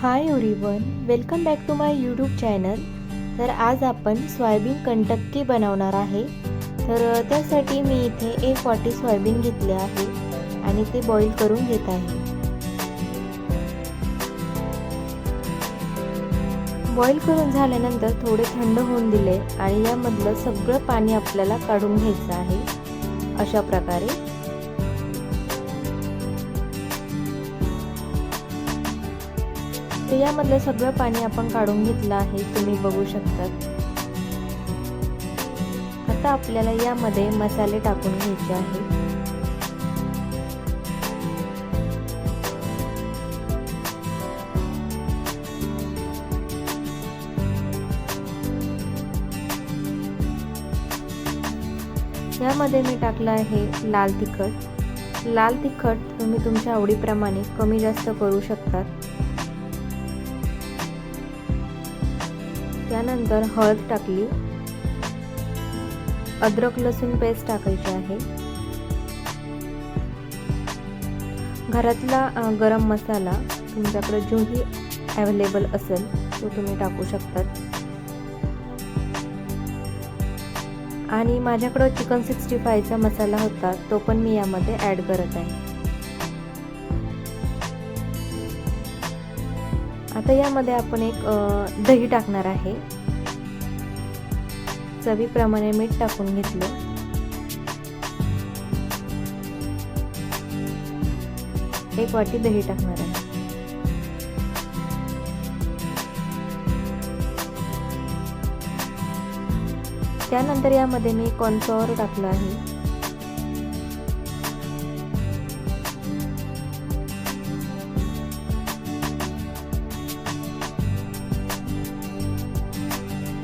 Hi everyone welcome back to my YouTube channel तर आज आपण सोयाबीन कंटक्की बनवणार आहे. तर त्यासाठी मी इथे एक वाटी सोयाबीन घेतले आहे आणि ते बॉईल करून घेत आहे. बॉईल करून झाल्यानंतर थोडे थंड होऊन दिले आणि यामधलं सगळं पाणी आपल्याला काढून घ्यायचं आहे. अशा प्रकारे. तर यामधलं सगळं पाणी आपण काढून घेतलं आहे तुम्ही बघू शकतात. आता आपल्याला यामध्ये मसाले टाकून घ्यायचे आहे. यामध्ये मी टाकलं आहे लाल तिखट. लाल तिखट तुम्ही तुमच्या आवडीप्रमाणे कमी जास्त करू शकतात. त्यानंतर हळद टाकली. अद्रक लसूण पेस्ट टाकायची आहे. घरातला गरम मसाला तुमच्याकडे जोही अवेलेबल असेल तो तुम्ही टाकू शकतात. आणि माझ्याकडं चिकन सिक्स्टी फायचा मसाला होता तो पण मी यामध्ये ॲड करत आहे. आता यामध्ये आपण एक दही टाकणार आहे. चवीप्रमाणे मीठ टाकून घेतलं. एक वाटी दही टाकणार आहे. त्यानंतर यामध्ये मी कॉर्नफ्लॉवर टाकलं आहे.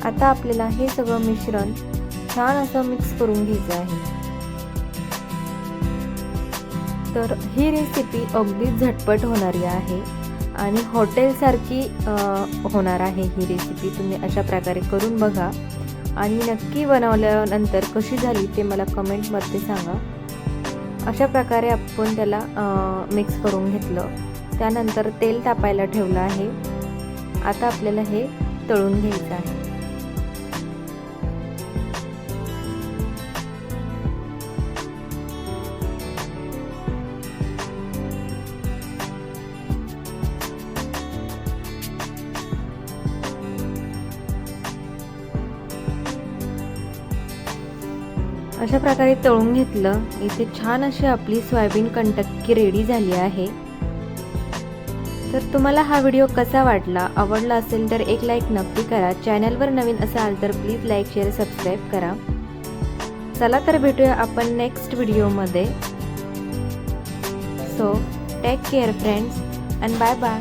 आता आपल्याला हे सगळं मिश्रण छान असं मिक्स करून घ्यायचं आहे. तर ही रेसिपी अगदी झटपट होणारी आहे आणि हॉटेलसारखी होणार आहे ही रेसिपी तुम्ही अशा प्रकारे करून बघा. आणि नक्की बनवल्यानंतर कशी झाली ते मला कमेंटमध्ये सांगा. अशा प्रकारे आपण त्याला मिक्स करून घेतलं. त्यानंतर तेल तापायला ठेवलं आहे. आता आपल्याला हे तळून घ्यायचं आहे. अशा प्रकारे तळून घेतलं. इथे छान अशी आपली सोयाबीन कंटक्की रेडी झाली आहे. तर तुम्हाला हा व्हिडिओ कसा वाटला आवडला असेल तर एक लाईक नक्की करा. चॅनलवर नवीन असाल तर प्लीज लाईक शेअर सबस्क्राईब करा. चला तर भेटूया आपण नेक्स्ट व्हिडिओमध्ये so take care friends and bye bye